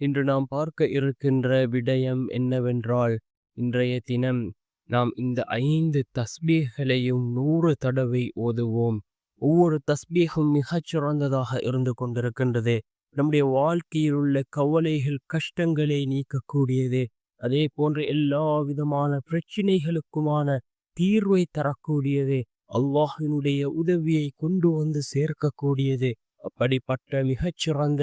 இன்று நாம் பார்க்க இருக்கின்ற விடயம் என்னவென்றால் இன்றைய தினம் நாம் இந்த ஐந்து தஸ்பீகளையும் நூறு தடவை ஓதுவோம். ஒவ்வொரு தஸ்பீகும் மிகச் சிறந்ததாக இருந்து கொண்டிருக்கின்றது. நம்முடைய வாழ்க்கையில் உள்ள கவலைகள் கஷ்டங்களை நீக்கக்கூடியது. அதே போன்ற எல்லா விதமான பிரச்சினைகளுக்குமான தீர்வை தரக்கூடியது. அல்லாஹினுடைய உதவியை கொண்டு வந்து சேர்க்கக்கூடியது. அப்படிப்பட்ட மிகச்சிறந்த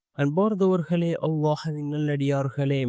அன்பார்ந்தவர்களே அல்லாஹின் நல்லடியார்களே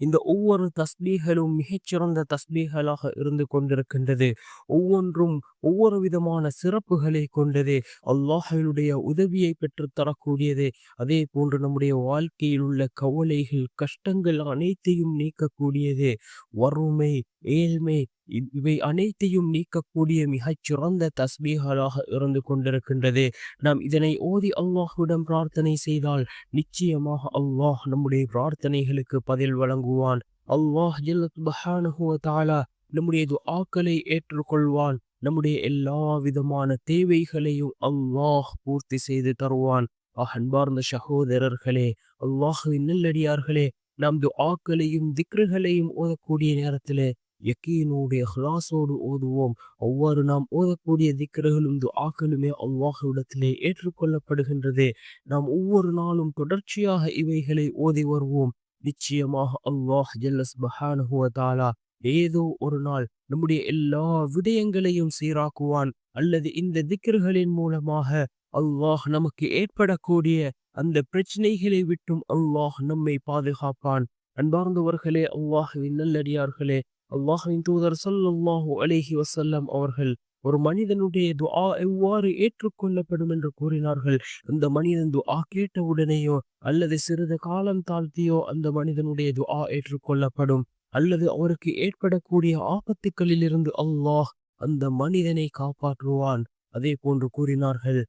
இந்த ஒவ்வொரு தஸ்பீகளும் மிகச்சிறந்த தஸ்பீகளாக இருந்து கொண்டிருக்கின்றது. ஒவ்வொன்றும் ஒவ்வொரு விதமான சிறப்புகளை கொண்டது. அல்லாஹனுடைய உதவியை பெற்று தரக்கூடியது. அதே போன்று நம்முடைய வாழ்க்கையில் உள்ள கவலைகள் கஷ்டங்கள் அனைத்தையும் நீக்கக்கூடியது. வறுமை ஏழ்மை இவை அனைத்தையும் நீக்கக்கூடிய மிகச் சிறந்த தஸ்பீகளாக இருந்து கொண்டிருக்கின்றது. நாம் இதனை ஓதி அல்லாஹுடன் பிரார்த்தனை செய்தால் நிச்சயமாக அல்லாஹ் நம்முடைய பிரார்த்தனைகளுக்கு பதில் வழங்குவான். அல்லாஹ் தாலா நம்முடைய துஆக்களை ஏற்றுக்கொள்வான். நம்முடைய எல்லா விதமான தேவைகளையும் அல்லாஹ் பூர்த்தி செய்து தருவான். அன்பார்ந்த சகோதரர்களே அல்லாஹுவின் நல்லடியார்களே நாம் துஆக்களையும் திக்ருகளையும் ஓதக்கூடிய நேரத்திலே யக்கீனோடு ஹலாசோடு ஓதுவோம். அவ்வாறு நாம் ஓதக்கூடிய திக்கர்களும் ஆக்களுமே அல்லாஹுவிடத்திலே ஏற்றுக்கொள்ளப்படுகின்றது. நாம் ஒவ்வொரு நாளும் தொடர்ச்சியாக இவைகளை ஓதி வருவோம். நிச்சயமாக அல்லாஹ் ஜல்லஸ் பஹானுவதாலா ஏதோ ஒரு நாள் நம்முடைய எல்லா விடயங்களையும் சீராக்குவான். அல்லது இந்த திக்கர்களின் மூலமாக அல்லாஹ் நமக்கு ஏற்படக்கூடிய அந்த பிரச்சனைகளை விட்டும் அல்லாஹ் நம்மை பாதுகாப்பான். அன்பார்ந்தவர்களே அல்லாஹுவின் நல்லடியார்களே அல்லாஹின் தூதர் சல்லாஹூ அலேஹி வசல்லம் அவர்கள் ஒரு மனிதனுடைய துஆ எவ்வாறு ஏற்றுக்கொள்ளப்படும் என்று கூறினார்கள். அந்த மனிதன் துஆ கேட்டவுடனேயோ அல்லது சிறிது காலம் தாழ்த்தியோ அந்த மனிதனுடைய துஆ ஏற்றுக்கொள்ளப்படும். அல்லது அவருக்கு ஏற்படக்கூடிய ஆபத்துக்களில் இருந்து அல்லாஹ் அந்த மனிதனை காப்பாற்றுவான். அதே போன்று கூறினார்கள்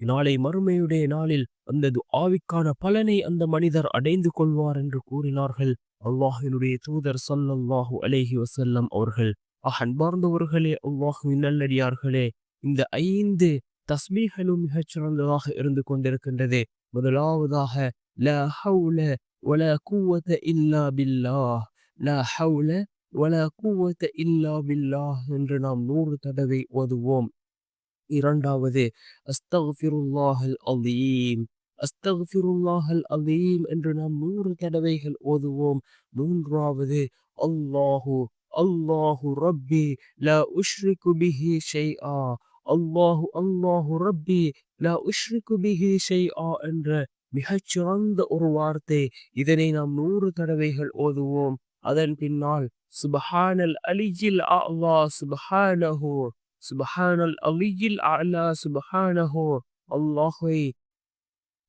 நாளை மறுமையுடைய நாளில் அந்த துஆவிக்கான பலனை அந்த மனிதர் அடைந்து கொள்வார் என்று கூறினார்கள். அல்லாஹினுடைய தூதர் சல்லல்லாஹு அலேஹி வசல்லம் அவர்கள் அன்பார்ந்தவர்களே அல்லாஹுவின் நல்லடியார்களே இந்த ஐந்து தஸ்மீகளும் மிகச் சிறந்ததாக இருந்து கொண்டிருக்கின்றது. முதலாவதாக ல ஹவுல வல கூவத இல்லா பில்லா ல ஹவுல வல கூவத்த இல்லா பில்லாஹ் என்று நாம் நூறு தடவை ஓதுவோம். இரண்டாவது அஸ்தகுல்லாஹல் அலீம். அஸ்தகுல்லாஹல் அலீம் என்று நாம் நூறு தடவைகள் ஓதுவோம் மூன்றாவது அல்லாஹு அல்லாஹு ரப்பி ல உஷ்ரிக்கு பிஹி ஷைஆ அல்லாஹு அல்லாஹு ரப்பி ல உஷ்ரிக்கு பிஹி ஷைஆ என்ற மிகச்சிறந்த ஒரு வார்த்தை. இதனை நாம் நூறு தடவைகள் ஓதுவோம். அதன் பின்னால் சுபஹானல் அலிஜில் அலா சுபஹானஹு. சுபஹானல் அலிஜில் அலா சுபஹானஹு. அல்லாஹை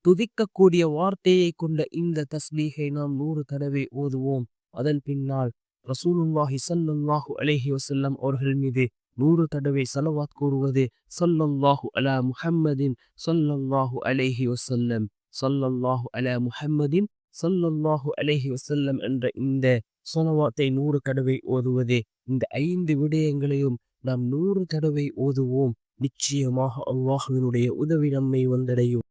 துதிக்கக்கூடிய வார்த்தையை கொண்ட இந்த தஸ்லீகை நாம் நூறு தடவை ஓதுவோம். அதன் பின்னால் ரசூலுல்லாஹி சல்லாஹு அலேஹி வசல்லம் அவர்கள் மீது நூறு தடவை சலவாத் கூறுவது சல்லல்லாஹு அலா முஹம்மதின் சல்லல்லாஹு அலைஹி வசல்லம் சல்லல்லாஹு அலா முஹம்மதின் சல்லல்லாஹு அலைஹி வசல்லம் என்ற இந்த சொலவாத்தை நூறு தடவை ஓதுவது இந்த ஐந்து விடயங்களையும் நாம் நூறு தடவை ஓதுவோம். நிச்சயமாக அல்லாஹுவினுடைய உதவி நம்மை வந்தடையும்.